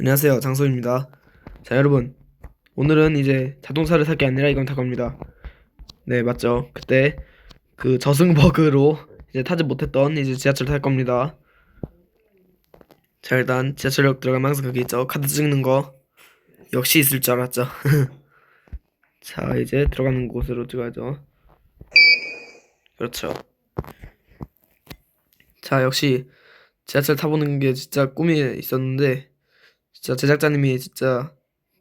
안녕하세요. 장소입니다. 자, 여러분. 오늘은 이제 자동차를 살 게 아니라 이건 탈 겁니다. 네, 맞죠. 그때 그 저승 버그로 이제 타지 못했던 이제 지하철 탈 겁니다. 자, 일단 지하철역 들어가면 항상 그게 있죠. 카드 찍는 거. 역시 있을 줄 알았죠. 자, 이제 들어가는 곳으로 찍어야죠. 그렇죠. 자, 역시 지하철 타보는 게 진짜 꿈이 있었는데 진짜 제작자님이 진짜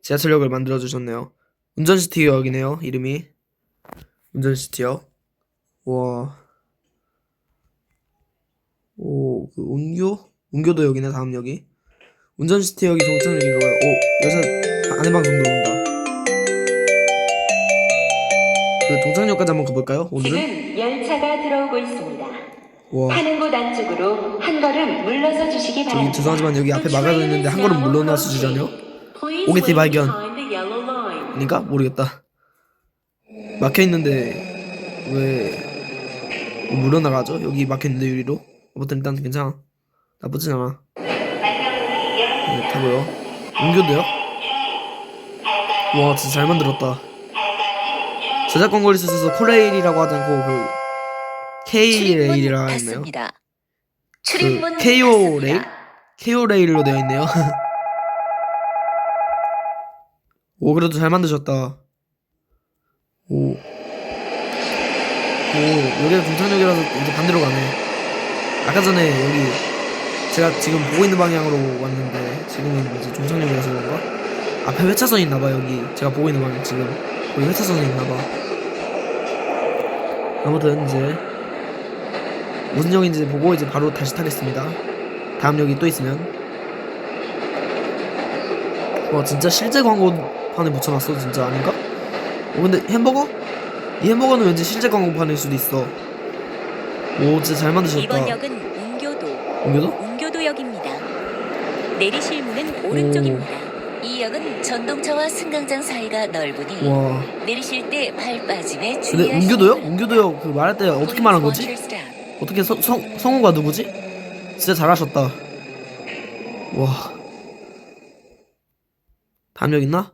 지하철역을 만들어 주셨네요. 운전시티역이네요. 이름이 운전시티역. 와. 오, 그 운교? 운교도 역이네 다음 역이. 운전시티역이 거예요. 오, 여기서 안내방송 들어온다. 그 동창역까지 한번 가볼까요? 오늘은? 지금 열차가 들어오고 있습니다. 와. 타는 곳 안쪽으로 한 걸음 물러서 주시기 저기 바랍니다. 죄송하지만 여기 앞에 막아져 있는데 한 걸음 물러나 주시자뇨? 오게티 발견. 아닌가? 모르겠다. 막혀 있는데 왜 물러나가죠? 여기 막혀 있는데 유리로. 아무튼 일단 괜찮아. 나쁘진 않아. 네, 타고요. 옮겨도요? 와 진짜 잘 만들었다. 저작권 걸릴 수 있어서 코레일이라고 하지 않고 그 K-레일이라 했나요? 출입문 그 KO. 레일? KO 레일로 되어 있네요. 오 그래도 잘 만드셨다. 오. 오 여기가 중창역이라서 이제 반대로 가네. 아까 전에 여기 제가 지금 보고 있는 방향으로 왔는데 지금은 이제 중창역이라서 그런가? 앞에 회차선 있나봐 여기 제가 보고 있는 방향 지금 여기 회차선이 있나봐. 아무튼 이제 무슨 역인지 보고 이제 바로 다시 타겠습니다. 다음 역이 또 있으면. 와 진짜 실제 광고판에 붙여놨어 진짜 아닌가? 어 근데 햄버거? 이 햄버거는 왠지 실제 광고판일 수도 있어. 오 진짜 잘 만드셨다. 이번 역은 웅교도, 옮겨도? 웅교도역입니다. 내리실 문은 오른쪽입니다. 이 역은 전동차와 승강장 사이가 넓으니 와 내리실 때 발 빠짐에 근데 주의하시기 웅교도요? 웅교도요 그 말할 때 어떻게 말한 거지? 어떻게 성, 성, 성우가 누구지? 진짜 잘하셨다. 와. 역 있나?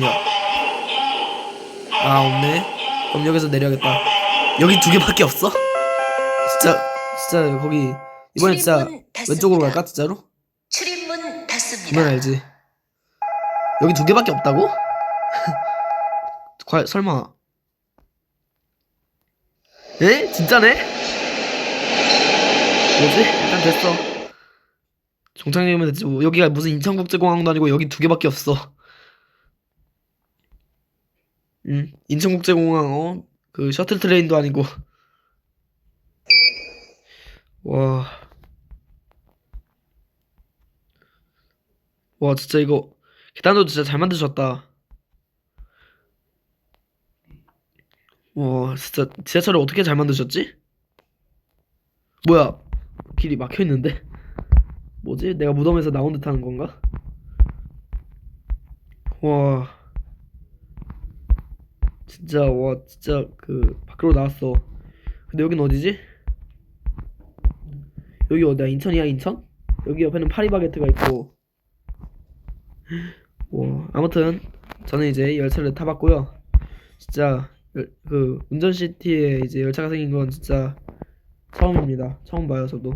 역. 아, 없네. 그럼 여기서 내려야겠다. 여기 두 개밖에 없어? 진짜, 진짜 거기, 이번에 진짜. 왼쪽으로 갈까, 진짜로? 출입문 닫습니다. 이번 알지. 여기 두 개밖에 없다고? 과, 설마. 에? 진짜네? 뭐지? 일단 됐어. 종착역이면 됐지 뭐. 여기가 무슨 인천국제공항도 아니고 여기 두 개밖에 없어. 응. 인천국제공항 어? 그 셔틀 트레인도 아니고. 와. 와 진짜 이거 계단도 진짜 잘 만드셨다. 와 진짜 지하철을 어떻게 잘 만드셨지? 뭐야 길이 막혀 있는데? 뭐지? 내가 무덤에서 나온 듯 하는 건가? 와 진짜 와 진짜 그 밖으로 나왔어. 근데 여긴 어디지? 여기 어디야? 인천이야 인천? 여기 옆에는 파리바게트가 있고 뭐 아무튼 저는 이제 열차를 타봤고요. 진짜 열- 그 운전시티에 이제 열차가 생긴 건 진짜 처음입니다. 처음 봐요 저도.